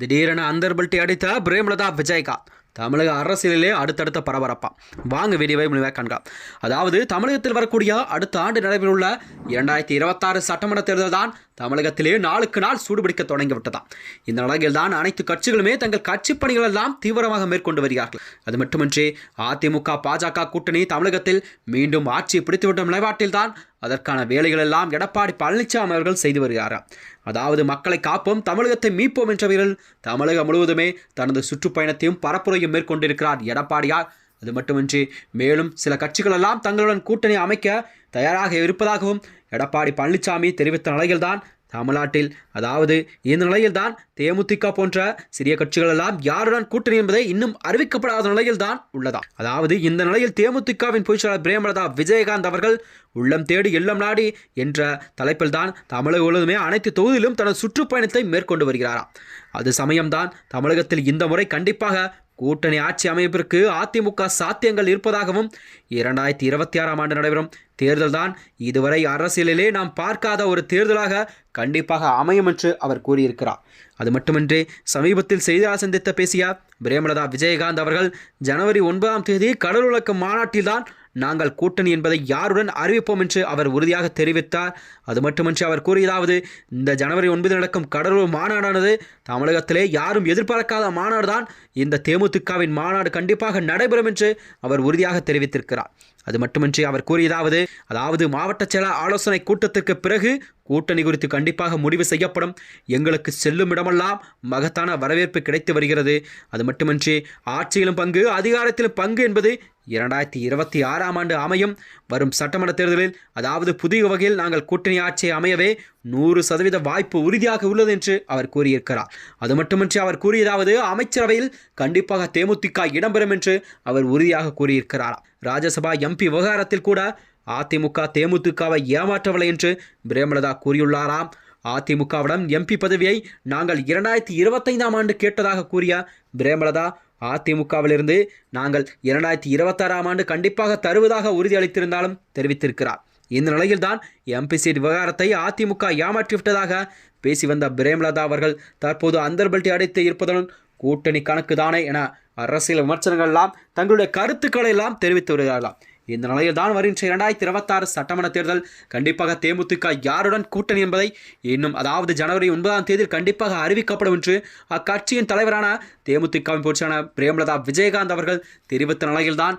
திடீரென அந்தர்பல்ட்டி அடித்த பிரேமலதா விஜயகாந்த். தமிழக அரசியலிலே அடுத்தடுத்த பரபரப்பா. வாங்க வீடியோவை முழுமையாக கண்கா அதாவது தமிழகத்தில் வரக்கூடிய அடுத்த ஆண்டு நடைபெறவுள்ள இரண்டாயிரத்தி இருபத்தாறு சட்டமன்ற தேர்தல் தான் தமிழகத்திலேயே நாளுக்கு நாள் சூடுபிடிக்க தொடங்கிவிட்டதாம் இந்த நிலையில் தான் அனைத்து கட்சிகளுமே தங்கள் கட்சி பணிகள் எல்லாம் தீவிரமாக மேற்கொண்டு வருகிறார்கள். அது மட்டுமின்றி அதிமுக பாஜக கூட்டணி தமிழகத்தில் மீண்டும் ஆட்சியை பிடித்துவிட்ட நிலைப்பாட்டில் தான் அதற்கான வேலைகள் எல்லாம் எடப்பாடி பழனிசாமி அவர்கள் செய்து வருகிறார்? அதாவது மக்களை காப்போம் தமிழகத்தை மீட்போம் என்ற தமிழகம் முழுவதுமே தனது சுற்றுப்பயணத்தையும் பரப்புரையும் மேற்கொண்டிருக்கிறார் எடப்பாடியார். அது மட்டுமின்றி மேலும் சில கட்சிகளெல்லாம் தங்களுடன் கூட்டணி அமைக்க தயாராக இருப்பதாகவும் எடப்பாடி பழனிசாமி தெரிவித்த நிலையில்தான் தமிழ்நாட்டில் அதாவது இந்த நிலையில்தான் தேமுதிக போன்ற சிறிய கட்சிகள் எல்லாம் யாருடன் கூட்டணி என்பதை இன்னும் அறிவிக்கப்படாத நிலையில்தான் உள்ளதா? அதாவது இந்த நிலையில் தேமுதிகவின் பொதுச்செயலாளர் பிரேமலதா விஜயகாந்த் அவர்கள் உள்ளம் தேடி இல்லம் நாடி என்ற தலைப்பில்தான் தமிழக முழுவதுமே அனைத்து தொகுதியிலும் தனது சுற்றுப்பயணத்தை மேற்கொண்டு வருகிறாராம் அது சமயம்தான் தமிழகத்தில் இந்த முறை கண்டிப்பாக கூட்டணி ஆட்சி அமைப்பிற்கு அதிமுக சாத்தியங்கள் இருப்பதாகவும் இரண்டாயிரத்தி இருபத்தி ஆறாம் ஆண்டு நடைபெறும் தேர்தல்தான் இதுவரை அரசியலிலே நாம் பார்க்காத ஒரு தேர்தலாக கண்டிப்பாக அமையும் என்று அவர் கூறியிருக்கிறார். அது மட்டுமின்றி சமீபத்தில் செய்தியாளர் சந்தித்த பேசிய பிரேமலதா விஜயகாந்த் அவர்கள் ஜனவரி ஒன்பதாம் தேதி கடலுலக மாநாட்டில்தான் நாங்கள் கூட்டணி என்பதை யாருடன் அறிவிப்போம் என்று அவர் உறுதியாக தெரிவித்தார். அது மட்டுமின்றி அவர் கூறியதாவது இந்த ஜனவரி ஒன்பது நடக்கும் கடலூர் மாநாடானது தமிழகத்திலே யாரும் எதிர்பார்க்காத மாநாடு தான் இந்த தேமுதிகவின் மாநாடு கண்டிப்பாக நடைபெறும் என்று அவர் உறுதியாக தெரிவித்திருக்கிறார். அது மட்டுமின்றி அவர் கூறியதாவது அதாவது மாவட்ட செயல ஆலோசனை கூட்டத்திற்கு பிறகு கூட்டணி குறித்து கண்டிப்பாக முடிவு செய்யப்படும். எங்களுக்கு செல்லும் இடமெல்லாம் மகத்தான வரவேற்பு கிடைத்து வருகிறது. அது மட்டுமின்றி ஆட்சியிலும் பங்கு அதிகாரத்திலும் பங்கு என்பது இரண்டாயிரத்தி இருபத்தி ஆறாம் ஆண்டு அமையும். வரும் சட்டமன்ற தேர்தலில் அதாவது புதிய வகையில் நாங்கள் கூட்டணி ஆட்சியை அமையவே நூறு சதவீத வாய்ப்பு உறுதியாக உள்ளது என்று அவர் கூறியிருக்கிறார். அது மட்டுமின்றி அவர் கூறியதாவது அமைச்சரவையில் கண்டிப்பாக தேமுதிக இடம்பெறும் என்று அவர் உறுதியாக கூறியிருக்கிறார். ராஜ்யசபா எம்பி விவகாரத்தில் கூட அதிமுக தேமுதிகவை ஏமாற்றவில்லை என்று பிரேமலதா கூறியுள்ளாராம் அதிமுகவிடம் எம்பி பதவியை நாங்கள் இரண்டாயிரத்தி இருபத்தைந்தாம் ஆண்டு கேட்டதாக கூறிய பிரேமலதா அதிமுகவிலிருந்து நாங்கள் இரண்டாயிரத்தி இருபத்தாறாம் ஆண்டு கண்டிப்பாக தருவதாக உறுதியளித்திருந்தாலும் தெரிவித்திருக்கிறார். இந்த நிலையில்தான் எம்பி சீட் விவகாரத்தை அதிமுக ஏமாற்றிவிட்டதாக பேசி வந்த பிரேமலதா அவர்கள் தற்போது அந்தர்பல்ட்டி அடைத்து இருப்பதுடன் கூட்டணி கணக்கு தானே என அரசியல் விமர்சனங்கள் எல்லாம் தங்களுடைய கருத்துக்களை எல்லாம் தெரிவித்து வருகிறார்களாம். இந்த நிலையில் தான் வருகின்ற இரண்டாயிரத்தி இருபத்தாறு சட்டமன்ற தேர்தல். கண்டிப்பாக தேமுதிக யாருடன் கூட்டணி என்பதை இன்னும் அதாவது ஜனவரி ஒன்பதாம் தேதி கண்டிப்பாக அறிவிக்கப்படும் என்று அக்கட்சியின் தலைவரான தேமுதிகவின் பொதுச்சான பிரேமலதா விஜயகாந்த் அவர்கள் தெரிவித்த நிலையில்தான்